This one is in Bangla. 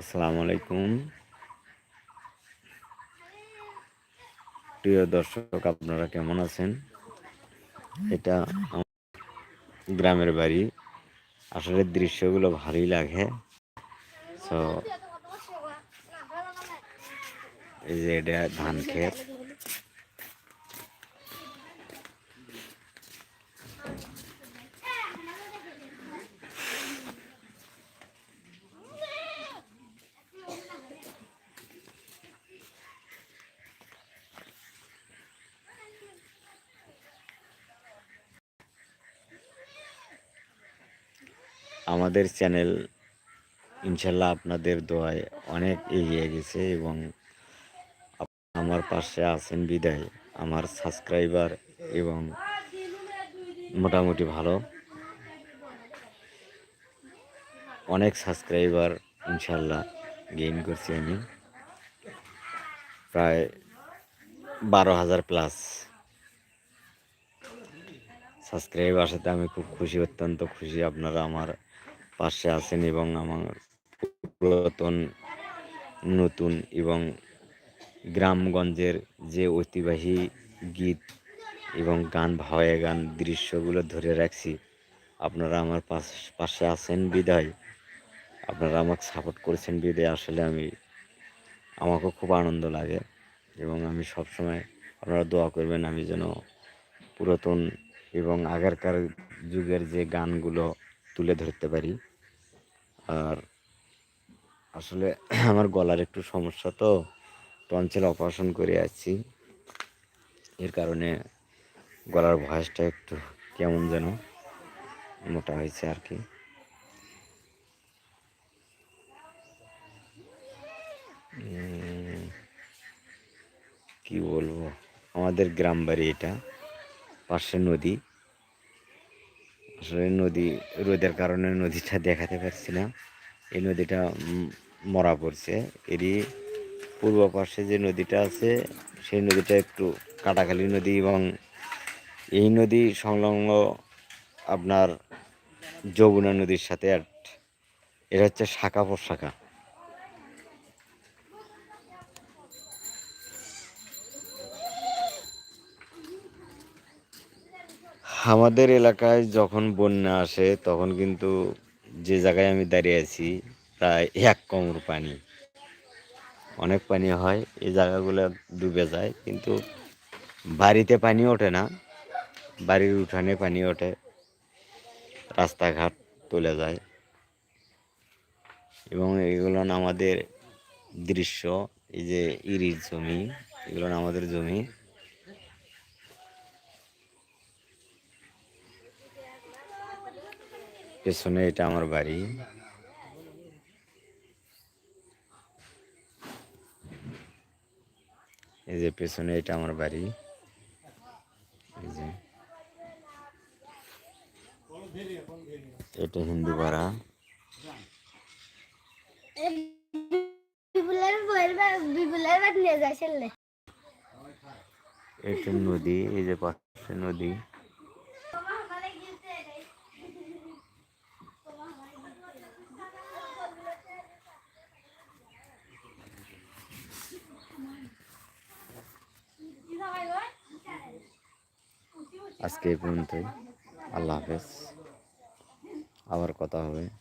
আসসালামু আলাইকুম। প্রিয় দর্শক, আপনারা কেমন আছেন? এটা গ্রামের বাড়ি। আসলে দৃশ্যগুলো ভালোই লাগে। তো এই যে এটা ধান ক্ষেত। আমাদের চ্যানেল, ইনশাল্লাহ আপনাদের দোয়ায় অনেক এগিয়ে গেছে এবং আমার পাশে আছেন বিদায়, আমার সাবস্ক্রাইবার এবং মোটামুটি ভালো। অনেক সাবস্ক্রাইবার ইনশাল্লাহ গেইন করছি আমি। প্রায় বারো হাজার প্লাস সাবস্ক্রাইব আসাতে আমি খুব খুশি, অত্যন্ত খুশি। আপনারা আমার পাশে আছেন এবং আমার পুরাতন, নতুন এবং গ্রামগঞ্জের যে ঐতিহ্যবাহী গীত এবং গান, ভাওয়া গান দৃশ্যগুলো ধরে রাখছি, আপনারা আমার পাশ আছেন বিদায়। আপনারা আমাকে সাপোর্ট করেছেন বিদায়। আসলে আমি আমাকেও খুব আনন্দ লাগে এবং আমি সবসময় আপনারা দোয়া করবেন, আমি যেন পুরাতন এবং আগেরকার যুগের যে গানগুলো তুলে ধরতে পারি। আর আসলে আমার গলার একটু সমস্যা তো টনসিল অপারেশন করে আছি। এর কারণে গলার ভয়েসটা একটু কেমন যেন মোটা হয়েছে আর কি। কি বলব? আমাদের গ্রাম বাড়ি এটা। পাশে নদী। আসলে নদী, রোদের কারণে নদীটা দেখাতে পারছি না। এই নদীটা মরা পড়ছে। এরই পূর্ব পাশে যে নদীটা আছে, সেই নদীটা একটু কাটাখালি নদী এবং এই নদী সংলগ্ন আপনার যমুনা নদীর সাথে আর এটা হচ্ছে শাখা প্রশাখা। আমাদের এলাকায় যখন বন্যা আসে, তখন কিন্তু যে জায়গায় আমি দাঁড়িয়ে আছি, প্রায় এক কোমর পানি। অনেক পানি হয়, এই জায়গাগুলো ডুবে যায়, কিন্তু বাড়িতে পানি ওঠে না। বাড়ির উঠানে পানি ওঠে, রাস্তাঘাট তুলে যায়। এবং এগুলো আমাদের দৃশ্য, এই যে ইরির জমি, এগুলো আমাদের জমি। পেছনে এটা আমার বাড়ি। এই যে পেছনে এটা আমার বাড়ি। এই যে। এটা হিন্দু পাড়া ছেলে এটা নদী এই যে পাশে নদী। আজকে এই পর্যন্তই। আল্লাহ হাফেজ। আবার কথা হবে।